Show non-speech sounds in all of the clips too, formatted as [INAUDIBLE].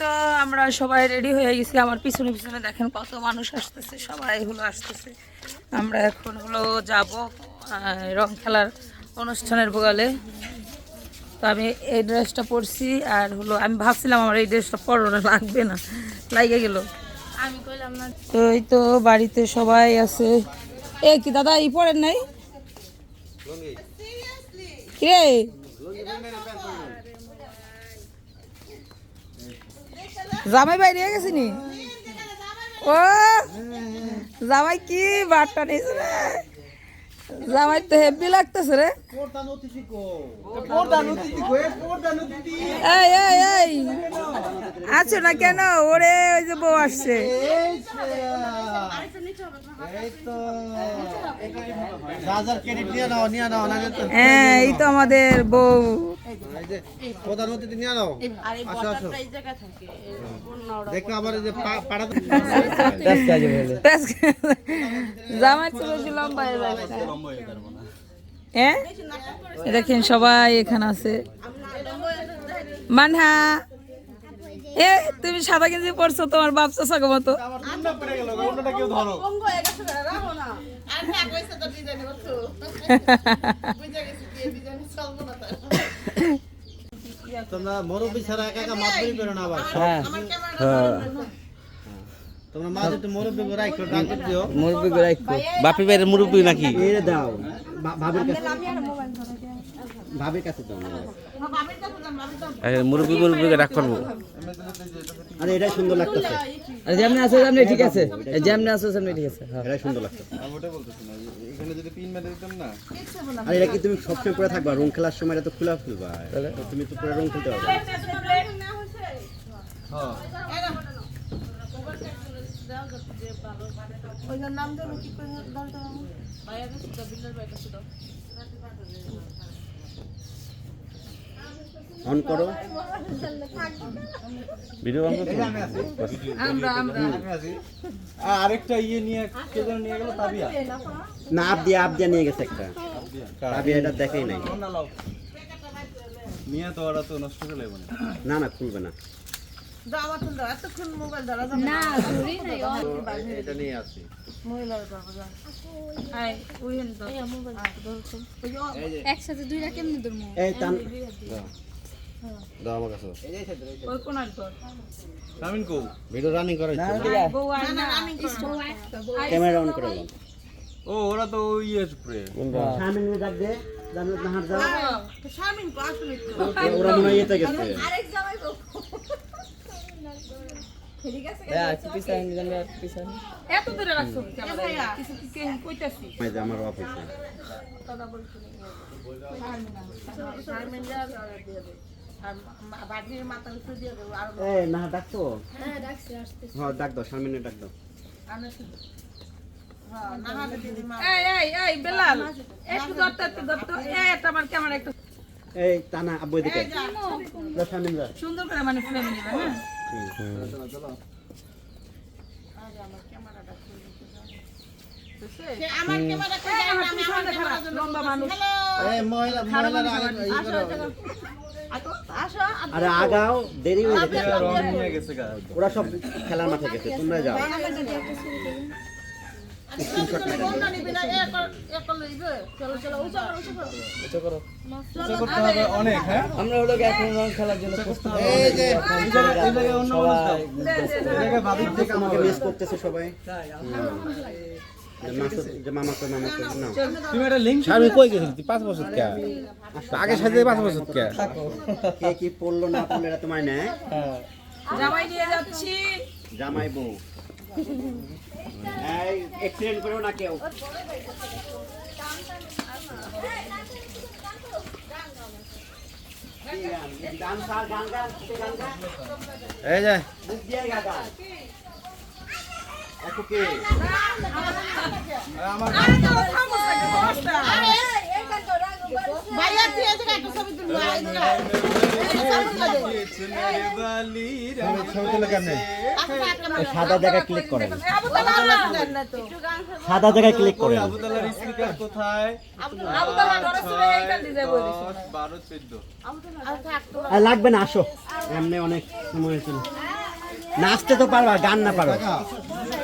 তো আমরা সবাই রেডি হয়ে গেছি আমার পিছনে পিছনে দেখেন কত মানুষ আসতেছে সবাই হলো আসতেছে আমরা এখন হলো যাব রং খেলার অনুষ্ঠানের ভোগালে তো আমি এই ড্রেসটা পরছি আর হলো আমি ভাবছিলাম আমার এই ড্রেসটা পরানো লাগবে না লাগে গেল। আমি কইলাম না। তো এই তো বাড়িতে সবাই আছে। এ কি দাদা ই পড়েন নাই? কিরে? জামাই বাইরে গেছি নি? ও জামাই কি বাটটা নিয়েছে রে? জামাই তো হেভি লাগতেছে রে। এই এই এই। আছো না কেন? ওরে, ওই যে বউ আসছে। হ্যাঁ এই তো আমাদের বউ। হ্যাঁ? দেখেন সবাই এখানে আছে। মানহা। এ তুমি সাদা গেঞ্জি পরছো তোমার বাপ চাষা মতো। হয়ে। তোমরা মুরব্বী ছাড়া একা একা মাতবরি করো না আবার। আমার ক্যামেরাটা তোমরা মা যদি মুরব্বী রাখো ডাক দিও। মুরব্বী গোরাই বাপি বাইরের মুরব্বী নাকি? এর দাও। ভাবির কাছে ভাবির কাছে দাও মুরব্বী মুরব্বী রাগ করব। আরে এটাই সুন্দর লাগতেছে। আর যেমনি আছে যেমনি ঠিক আছে। যেমনি আছে সেমনি ঠিক আছে। হ্যাঁ। এটাই সুন্দর লাগতেছে। আরে এটা কি তুমি সবসময় পরে থাকবা? রং খেলার সময় এটা তো খোলা ফেলবা তুমি তো পুরো রং খেলতে পারবে। ওইটার নাম জানো কি করে দাও তো ভাইয়া কাছে দাও বিল্লার ভাই কাছে দাও অন করো। ভিডিও অন আমরা আমরা। আরেকটা ইয়ে নিয়ে কে যেন নিয়ে গেল? তাবিয়া। না আপ দিয়ে আপ দিয়ে নিয়ে গেছে একটা। তাবিয়া এটা দেখেই নাই। না নিয়ে তো ওরা তো নষ্ট করে লাগবে না। না খুলবে না। একসাথে দুইটা কেমনে ধরবো? এই টান। দাও আমার কাছে। ওই কোনার ঘর। সামিন কো ভিডিও রানিং করো ক্যামেরা অন ও ওরা তো ওই ইয়ে দে। জানো না কো আসলে তো। ওরা মনে হয় ইয়েতে গেছে। আরেক জামাই গো এত দূরে রাখছো ক্যামেরা কিছু কি কে কইতাছি? এই যে আমার অফিসে এই না ডাকতো হ্যাঁ ডাকছি আসতেছি। হ্যাঁ ডাক দাও সামনে ডাক দাও। সুন্দর করে মানে ফ্রেম নিবে হ্যাঁ। আরে আগাও দেরি হয়ে গেছে ওরা সব খেলার মাঠে গেছে তোমরা যাও। হ্যাঁ? আমরা হলো কি এখন রং খেলার জন্য মিস করতেছে সবাই। নাও। তুমি একটা লিংক আমি কই গেছিলি তুই পাঁচ বছর কে? আগে সাথে পাঁচ বছর কে? কে কি পড়ল না পড়ল এটা তোমার নেয়? জামাই নিয়ে যাচ্ছি। জামাই বউ। এই এক্সিডেন্ট করো না কেউ। গান সার ভাইয়া তুই এদিকে একটা ছবি তুলবো সাদা জায়গায় ক্লিক করেন। সাদা জায়গায় ক্লিক করেন। লাগবে না আসো। এমনি অনেক সময় হয়েছিল। নাচতে তো পারবা গান না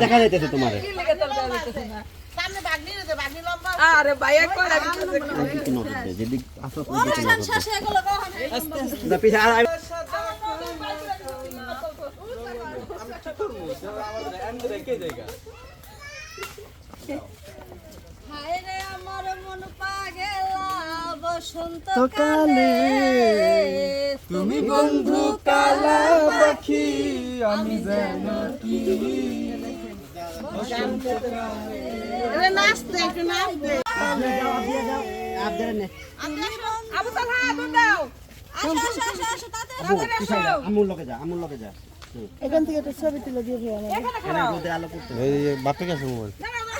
দেখা যাইতেছে তোমার সামনে বাগনি রে দে, বাগনি লম্বা আরে ভাইয়া কই লাগি দিকে নজর দে যেদিক আসো ওদিকে নজর দে পিছে আর বসন্ত কালে তুমি বন্ধু কালা পাখি আমি যেন কি আমুল লগে যা আমুল লগে যা এখান থেকে একটা ছবি তুলে দিয়ে আলো পড়তে বাপে কাছে মোবাইল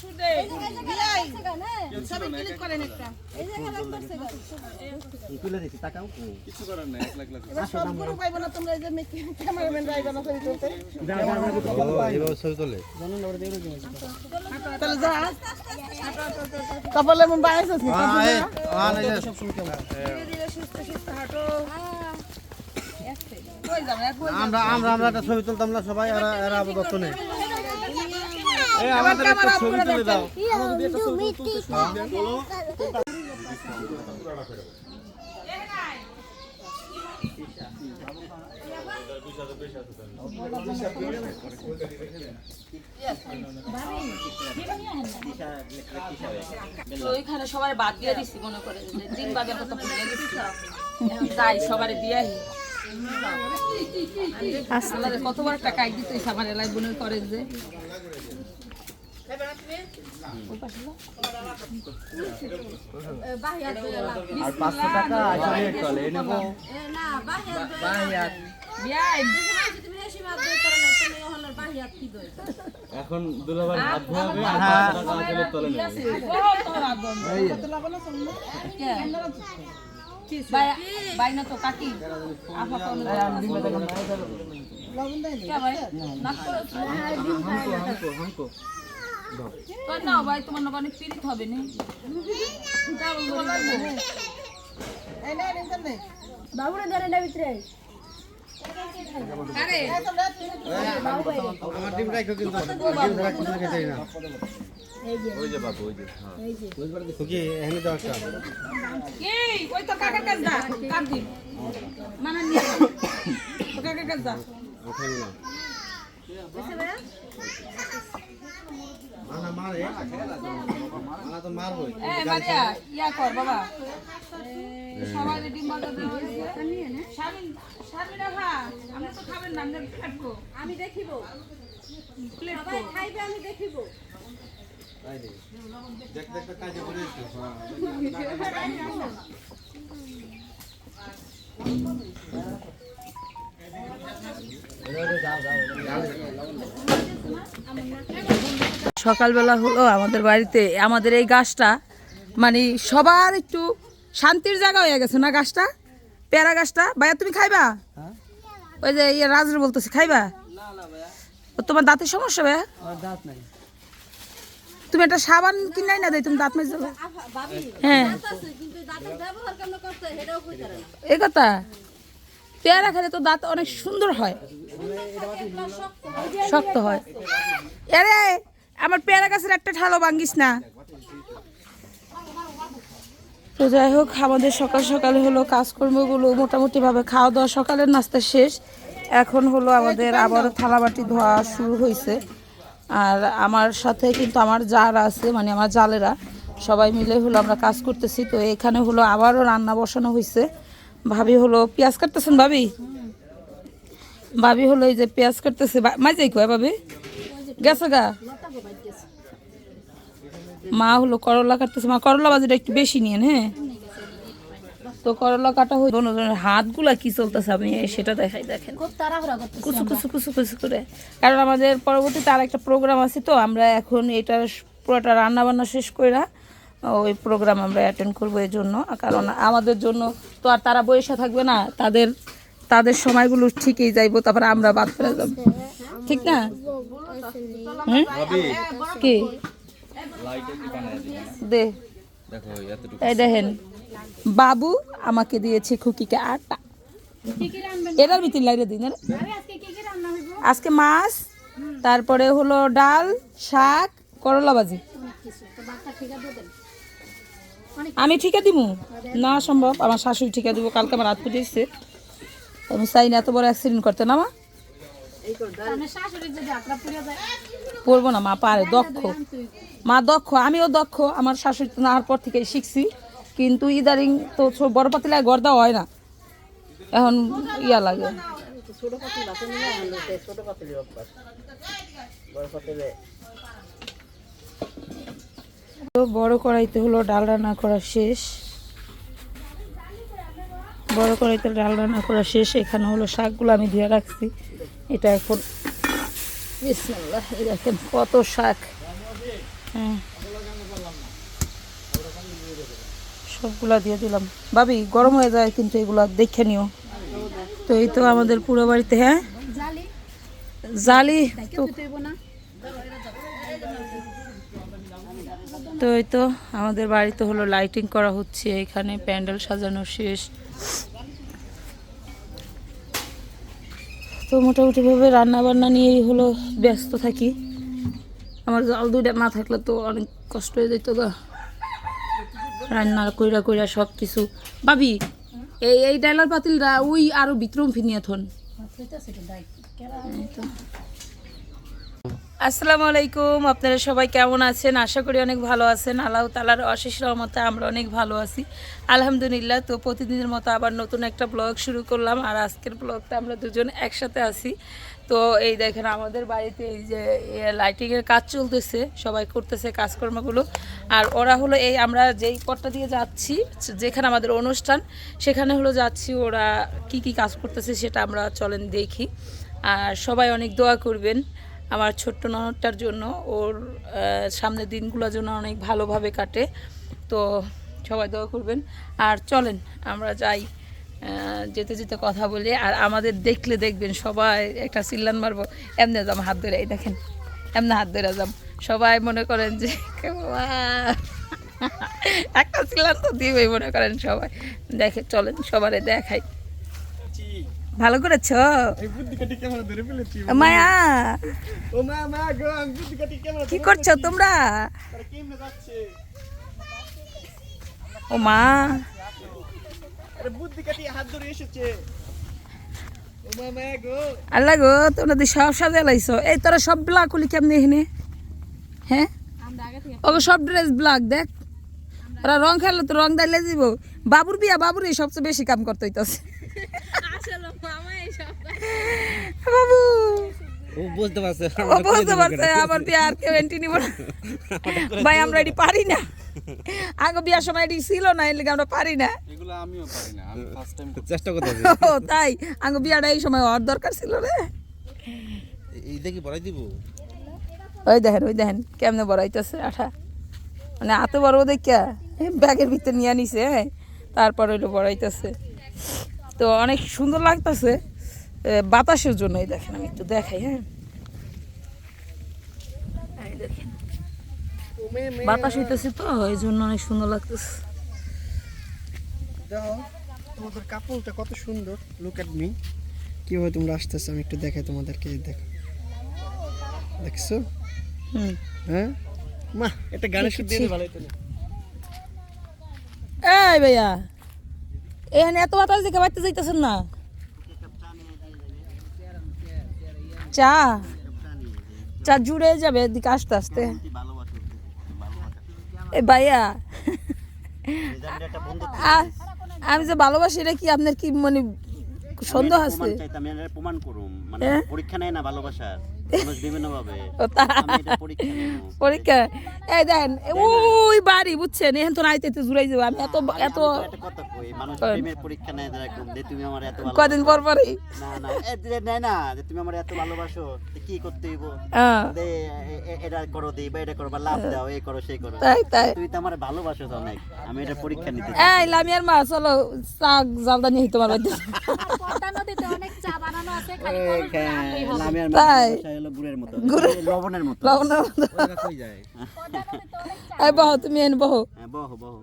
সুর দে ছবি ক্লিক করেন একটা তুলে দিছি তাকাও কিছু করার নাই এক লাখ লাখ এবার সব গুরু পাইবো না তোমরা এই যে ক্যামেরাম্যান রাইবা না ছবি তুলতে যা যা এইভাবে ছবি তোলে তাহলে যা কপালে মন বাইস আছে কই যাবে এক কই আমরা আমরা আমরা একটা ছবি তুলতাম না সবাই এরা এরা আপাতত নেই এই আমাদের একটা ছবি তুলে দাও। তো ওইখানে সবাই বাদ দিয়ে দিছি মনে করে দিন বাদের কথা ভুলে যাই সবারে দিয়ে কতবার টাকা দিতে আমার এলাই বোনের করে যে? আর 500 টাকা আসলে চলে নেব। এখন দুলাভাই হাত ধোয়াবে আর পাঁচশো টাকা আসলে নেবে বাই বাই না তো কাকি আপা তো কে ভাই নাক করে তো না ভাই তোমার না অনেক পীড়িত হবে নি। নে দে বাবুরে ধরে না ভিতরে। আমার ডিম রাখো কিন্তু ডিম রাখো না খেতে না। ওই যে বাবু ওই যে হ্যাঁ। কি এখানে দাও একটা এই ওই তো কাকার কাছে যা কাক দিন? মানে তো কাকার কাছে যা ওখানে না। আমি দেখিব। খাইবে আমি দেখিব। দেখ দেখ কাজে করে সকালবেলা হলো আমাদের বাড়িতে আমাদের এই গাছটা মানে সবার একটু শান্তির জায়গা হয়ে গেছে না গাছটা? পেয়ারা গাছটা? ভাইয়া তুমি খাইবা? ওই যে ইয়ে রাজরে বলতেছি খাইবা? ও, তোমার দাঁতের সমস্যা ভাইয়া? দাঁত নাই। তুমি একটা সাবান কিনাই না দেয় তুমি দাঁত মেজে হ্যাঁ। আছে, কিন্তু দাঁতের ব্যবহার কেমন করতে সেটাও বুঝতে পারে না। এই কথা? পেয়ারা খেলে তো দাঁত অনেক সুন্দর হয়। শক্ত হয়। আরে আমার পেয়ারা গাছের একটা ঠালো ভাঙ্গিস না। তো যাই হোক, আমাদের সকাল সকালে হলো কাজকর্মগুলো মোটামুটিভাবে খাওয়া দাওয়া সকালের নাস্তা শেষ। এখন হলো আমাদের আবারও থালাবাটি ধোয়া শুরু হয়েছে আর আমার সাথে কিন্তু আমার যারা আছে মানে আমার জালেরা, সবাই মিলে হলো আমরা কাজ করতেছি। তো এখানে হলো আবারও রান্না বসানো হয়েছে ভাবি হলো, পেঁয়াজ কাটতেছেন ভাবি? ভাবি হলো, এই যে পেঁয়াজ কাটতেছে। মাঝেই কয় ভাবি? গেছে গা? মা হলো করলা কাটতেছে। মা করলা বাজিটা একটু বেশি নিয়েন হ্যাঁ? তো করলা কাটা হয়ে দুজনের হাতগুলা কি চলতেছে? আমি সেটা দেখাই দেখেন। কুচু কুচু কুচু কুচু করে। কারণ আমাদের পরবর্তীতে আর একটা প্রোগ্রাম আছে তো আমরা এখন এটা পুরোটা রান্না বান্না শেষ করে ওই প্রোগ্রাম আমরা অ্যাটেন্ড করব এই জন্য। কারণ আমাদের জন্য তো আর তারা বসে থাকবে না তাদের তাদের সময়গুলো ঠিকই যাইবো তারপরে আমরা বাদ ফেলে যাব। ঠিক না? হুম কি? দে। এই দেখেন, বাবু আমাকে দিয়েছে খুকিকে আটা। এটার ভিতরে লাইরে দিন আজকে মাছ, তারপরে হলো ডাল, শাক, করলা ভাজি। আমি ঠিকা দিমু? না, সম্ভব। আমার শাশুড়ি ঠিকা দিব, কালকে আমার হাত ফুটেছে আমি চাই না এত বড় অ্যাক্সিডেন্ট করতে, না মা? পড়ব না মা পারে দক্ষ। মা দক্ষ আমিও দক্ষ আমার শাশুড়ি তো নাহার পর থেকে শিখছি। কিন্তু ইদারিং তো বড় পাতিলায় গর্দা হয় না। এখন ইয়া লাগে। বড় তো বড় কড়াইতে হলো ডাল রান্না করা শেষ। বড় কড়াইতে ডাল রান্না করা শেষ এখানে হলো শাকগুলো আমি ধুয়ে রাখছি। এটা এখন বিসমিল্লাহ, দেখেন কত শাক। হ্যাঁ। সবগুলা দিয়ে দিলাম। ভাবি গরম হয়ে যায় কিন্তু এগুলো দেখে নিও। তো এই তো আমাদের পুরো বাড়িতে হ্যাঁ? জালি। তো তো এই তো আমাদের বাড়িতে হলো লাইটিং করা হচ্ছে এখানে প্যান্ডেল সাজানো শেষ। তো মোটামুটিভাবে রান্না বান্না নিয়েই হলো ব্যস্ত থাকি। আমার জল দুইটা না থাকলে তো অনেক কষ্ট হয়ে যেত গা। রান্না কইরা কইরা সব কিছু ভাবি এই এই ডাইলার পাতিলরা ওই আরও বিক্রম ফিনিয়াথন। আসসালামু আলাইকুম, আপনারা সবাই কেমন আছেন? আশা করি অনেক ভালো আছেন। আল্লাহ তালার অশেষ রহমতে আমরা অনেক ভালো আছি। আলহামদুলিল্লাহ, তো প্রতিদিনের মতো আবার নতুন একটা ব্লগ শুরু করলাম। আর আজকের ব্লগটা আমরা দুজন একসাথে আছি। তো এই দেখেন, আমাদের বাড়িতে এই যে লাইটিংয়ের কাজ চলতেছে। সবাই করতেছে কাজকর্মগুলো। আর ওরা হলো এই, আমরা যেই পথটা দিয়ে যাচ্ছি, যেখানে আমাদের অনুষ্ঠান, সেখানে হলো যাচ্ছি ওরা কি কি কাজ করতেছে সেটা আমরা চলেন দেখি। আর সবাই অনেক দোয়া করবেন। আমার ছোট্ট ননদটার জন্য, ওর সামনের দিনগুলো যেন অনেক ভালোভাবে কাটে। তো সবাই দোয়া করবেন। আর চলেন, আমরা যাই যেতে যেতে কথা বলি। আর আমাদের দেখলে দেখবেন সবাই একটা চিল্লান মারবো। এমনি যাম হাত ধরে, এই দেখেন, এমনি হাত ধরে যাম সবাই মনে করেন যে! [LAUGHS] একটা চিল্লান তো দিবেই, মনে করেন সবাই। দেখে চলেন, সবারে দেখাই। ভালো করেছ? মায়া। কি করছ তোমরা? ও মা। আল্লাহ গো তোমরা তো সব সাজা লাইছো। এই তোরা সব ব্লাক হলি কেমনি এখানে? হ্যাঁ? ওকে সব ড্রেস ব্লাক দেখ। ওরা রং খেললে তো রং দাইলে দিব। বাবুর বিয়া বাবুর এই সবচেয়ে বেশি কাম করতে হইতাছে। বাবু। ও বুঝতে পারছে ও বুঝতে পারছে আমার বিয়া আর কেউ এন্টি নিব না। [LAUGHS] ভাই আমরা এটি পারি না। আগে বিয়ার সময় এটি ছিল না এর আমরা পারি না। চেষ্টা করতে ও তাই। আগে বিয়াটা এই সময় হওয়ার দরকার ছিল রে। এই দেখি বড়াই দিব। ওই দেখেন ওই দেখেন কেমনে বড়াইতেছে আঠা। মানে এত বড় দেখিয়া ব্যাগের ভিতরে নিয়ে নিছে হ্যাঁ। তারপর ওইটা বড়াইতেছে। তো অনেক সুন্দর লাগতেছে। বাতাসের জন্যই দেখেন আমি একটু দেখাই হ্যাঁ। দেখেন। বাতাস হইতেছে তো এই জন্য অনেক সুন্দর লাগতেছে। তোমাদের কাপড়টা কত সুন্দর। লুক অ্যাট মি কীভাবে তোমরা আসতেছো আমি একটু দেখাই তোমাদেরকে দেখো। দেখছ? হ্যাঁ? মা এটা গানের সুদ দিয়ে ভালো হতো এই ভাইয়া এখানে এত বাতাস দেখে বাড়তে যাইতেছেন না। চা। চা জুড়ে যাবে এদিকে আস্তে আস্তে। এ ভাইয়া। আমি যে ভালোবাসি এটা কি আপনার কি মানে সন্দেহ আছে? প্রমাণ করুম। মানে হ্যাঁ? পরীক্ষা নেয় না ভালোবাসার। পরীক্ষা এই দেখেন ওই বাড়ি বুঝছেন? এখন তো নাইতে জুড়াই যাব আমি। এত এত একটা কথা কই মানুষ প্রেমের পরীক্ষা নেয় এরকম যে তুমি আমার এত ভালো কদিন পর পরই? না না এ যে নেয় না যে তুমি আমার এত ভালোবাসো তো কি করতে হইব? দে এ- এ- এটা করো দিই এটা করো লাভ দাও এই করো সেই করো। তাই তাই। তুই তো আমার ভালোবাসো তো আমি এটা পরীক্ষা নিতে এই লামিয়ার মা চলো শাক জালদা নিয়ে তোমার বাড়িতে। তাই। হলো গুড়ের মতো লবণের মতো। লবণের মতো। কই যায়। এই বহ তুমি এনে বহ। হ্যাঁ বহ বহ।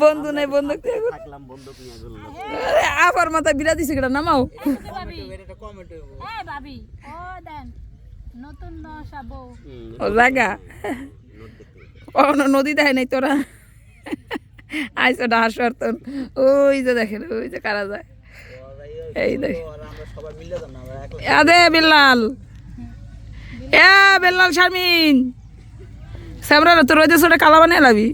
বন্ধু নাই বন্ধু আবার মাথায় বিরা দিছে কেটা নামাও। ভাবি ও নদী দেয় নাই তোরা। আইসো ডাস পারতন ওই যে দেখেন, ওই যে কারা যায়। এই দেখ। আদে, বিল্লাল। এ, বিল্লাল শারমিন। স্যামরা তো রোজে সোটা কালা বানিয়ে লাবি।